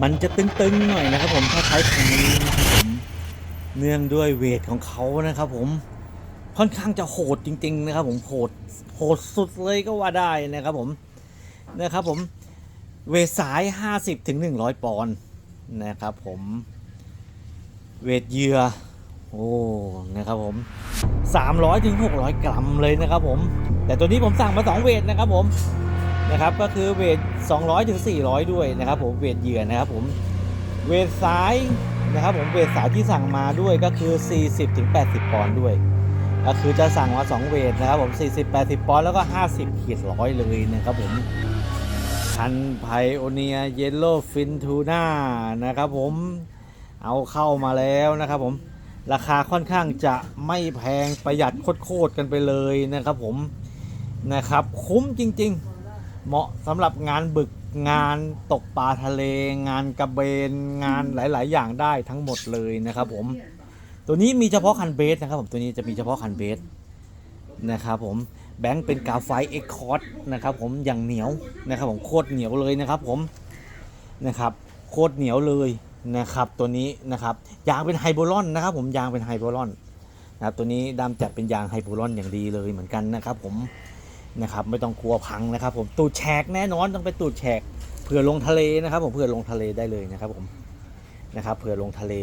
มันจะตึงๆหน่อยนะครับผมถ้าใช้คันนี้นะครับผมเนื่องด้วยเวทของเขานะครับผมค่อนข้างจะโหดจริง ๆ นะครับ ผมโหดโหดสุดเลยก็ว่าได้นะครับผมนะครับผมเวทสาย 50ถึง100 ปอนด์นะครับผมเวทเยื่อโอ้นะครับผม300ถึง600 กรัมเลยนะครับผม แต่ตัวนี้ผมสั่งมา 2 เวทนะครับผม นะครับก็คือเวท 200ถึง400 ด้วยนะครับผมเวทเหยื่อนะครับผมเวทสายนะครับผมเวทสายที่สั่งมาด้วยก็คือ 40ถึง80 ปอนด์ด้วย ก็คือจะสั่งมา 2 เวทนะครับผม 40 80 ปอนด์แล้วก็ 50ขีดร้อยเลยนะครับผมคันไพโอเนียเยลโล่ฟินทูน่านะครับผมเอาเข้ามาแล้วนะครับผมราคาค่อนข้างจะไม่แพงประหยัดโคตรๆกันไปเลยนะครับผมนะครับคุ้มจริง ๆ เหมาะสำหรับงานบึกงานตกปลาทะเล งานกระเบนงานหลาย ๆ อย่างได้ทั้งหมดเลยนะครับผม ตัวนี้มีเฉพาะคันเบสนะครับผมตัวนี้จะมีเฉพาะคันเบสนะครับผมแบงค์เป็นกาไฟเอ็กคอร์ดนะครับผมอย่างเหนียวนะครับผมโคตรเหนียวเลยนะครับผมนะครับโคตรเหนียวเลยนะครับตัวนี้นะครับยางเป็นไฮโบลอนนะครับผมยางเป็นไฮโบลอนนะครับตัวนี้ดำจัดเป็นยางไฮโบลอนอย่างดีเลยเหมือนกันนะครับผม นะครับไม่ต้องกลัวพังนะครับผมตูดแฉกแน่นอนต้องไปตูดแฉกเผื่อลงทะเลนะครับผมเผื่อลงทะเลได้เลยนะครับผมนะครับเผื่อลงทะเล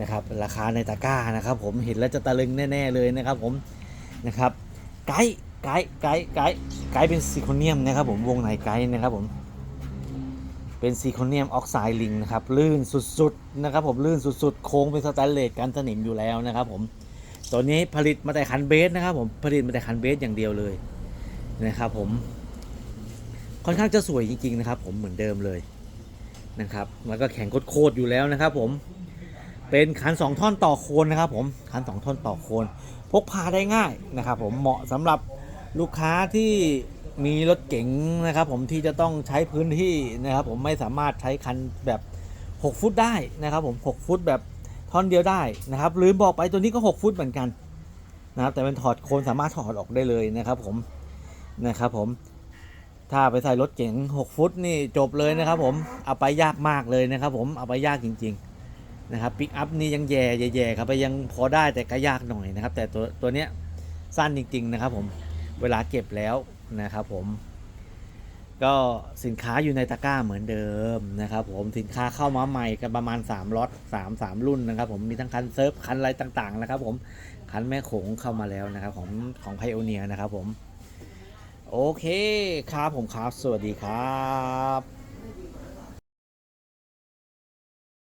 นะครับราคาในตะกร้านะครับ ผมเห็นแล้วจะตะลึงแน่ๆเลยนะครับผมนะครับไกด์ไกด์ไกด์ไกด์ไกด์เป็นซิโคเนียมนะครับผมวงในไกด์นะครับผมเป็นซิโคเนียมออกไซด์ลิงนะครับลื่นสุดๆนะครับผมลื่นสุดๆ โค้งเป็นสแตนเลสกันสนิมอยู่แล้วนะครับผมตัวนี้ผลิตมาแต่คันเบสนะครับผมผลิตมาแต่คันเบสอย่างเดียวเลย นะครับผมค่อนข้างจะสวยจริง ๆ นะครับ ผมเหมือนเดิมเลยนะครับ แล้วก็แข็งโคตรอยู่แล้วนะครับ ผมเป็นคัน 2 ท่อนต่อโคนนะครับ ผมคัน 2 ท่อนต่อโคนพกพาได้ง่ายนะครับ ผมเหมาะสำหรับลูกค้าที่มีรถเก๋งนะครับ ผมที่จะต้องใช้พื้นที่นะครับ ผมไม่สามารถใช้คันแบบ 6 ฟุตได้นะครับ ผม 6 ฟุตแบบท่อนเดียวได้นะครับลืมบอกไปตัวนี้ก็ 6 ฟุตเหมือนกันนะครับแต่เป็นถอดโคนสามารถถอดออกได้เลยนะครับ ผม นะครับผมถ้าไปใส่รถเก๋ง6 ฟุตนี่จบเลยนะครับผมเอาไปยากมากเลยนะครับผมเอาไปยากจริงๆนะครับปิกอัพนี่ยังแย่แย่ๆครับไปยังพอได้แต่ก็ยากหน่อยนะครับ แต่ตัวตัวเนี้ยสั้นจริง ๆ นะครับผมเวลาเก็บแล้วนะครับผมก็สินค้าอยู่ในตะกร้าเหมือนเดิมนะครับผมสินค้าเข้ามาใหม่กันประมาณ3ล็อต3 3 รุ่นนะครับผมมีทั้งคันเซิร์ฟคันอะไรต่างๆนะครับผมคันแม่โขงเข้ามาแล้วนะครับของของไพโอเนียนะครับผม โอเคครับผมครับ สวัสดีครับ